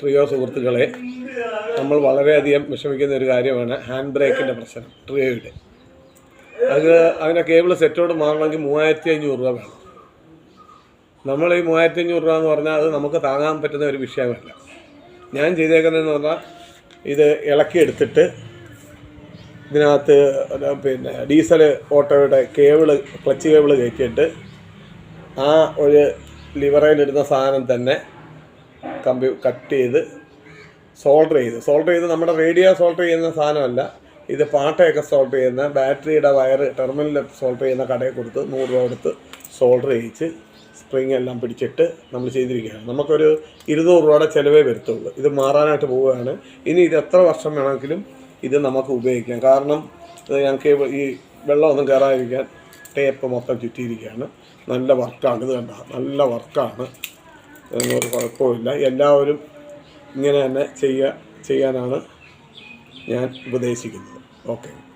Trio സുഹൃത്തുക്കളെ നമ്മൾ വളരെയധികം വിഷമിക്കുന്ന ഒരു കാര്യമാണ് ഹാൻഡ് ബ്രേക്കിന്റെ പ്രശ്നം ട്രിയോയുടെ അത് അതിന്റെ കേബിൾ സെറ്റോട് മാറണമെങ്കിൽ മൂവായിരത്തി അഞ്ഞൂറ് രൂപ വേണം. നമ്മൾ ഈ മൂവായിരത്തി അഞ്ഞൂറ് രൂപ എന്ന് പറഞ്ഞാൽ അത് നമുക്ക് താങ്ങാൻ പറ്റുന്ന ഒരു വിഷയമല്ല. ഞാൻ ചെയ്തേക്കുന്നതെന്ന് പറഞ്ഞാൽ ഇത് ഇളക്കിയെടുത്തിട്ട് ഇതിനകത്ത് പിന്നെ ഡീസൽ ഓട്ടോയുടെ കേബിൾ ക്ലച്ച് കേബിൾ കയറ്റിയിട്ട് ആ ഒരു ലിവറയിലിടുന്ന സാധനം തന്നെ കമ്പി കട്ട് ചെയ്ത് സോൾഡർ ചെയ്ത്. സോൾഡർ ചെയ്ത് നമ്മുടെ റേഡിയോ സോൾഡർ ചെയ്യുന്ന സാധനമല്ല. ഇത് പാട്ടയൊക്കെ സോൾഡർ ചെയ്യുന്ന ബാറ്ററിയുടെ വയറ് ടെർമിനൽ സോൾഡർ ചെയ്യുന്ന കടയിൽ കൊടുത്ത് നൂറ് രൂപ കൊടുത്ത് സോൾഡർ ചെയ്യിച്ച് സ്പ്രിങ് എല്ലാം പിടിച്ചിട്ട് നമ്മൾ ചെയ്തിരിക്കുകയാണ്. നമുക്കൊരു ഇരുന്നൂറ് രൂപയുടെ ചിലവേ വരത്തുള്ളൂ. ഇത് മാറാനായിട്ട് പോവുകയാണ്. ഇനി ഇത് എത്ര വർഷം വേണമെങ്കിലും ഇത് നമുക്ക് ഉപയോഗിക്കാം. കാരണം ഞങ്ങൾക്ക് ഈ വെള്ളമൊന്നും കയറാതിരിക്കാൻ ടേപ്പ് മൊത്തം ചുറ്റിയിരിക്കുകയാണ്. നല്ല വർക്കാണ്. ഇത് കണ്ട? നല്ല വർക്കാണ്. ഒരു കുഴപ്പമില്ല എല്ലാവരും ഇങ്ങനെ തന്നെ ചെയ്യുക ചെയ്യാനാണ് ഞാൻ ഉപദേശിക്കുന്നത്. ഓക്കെ.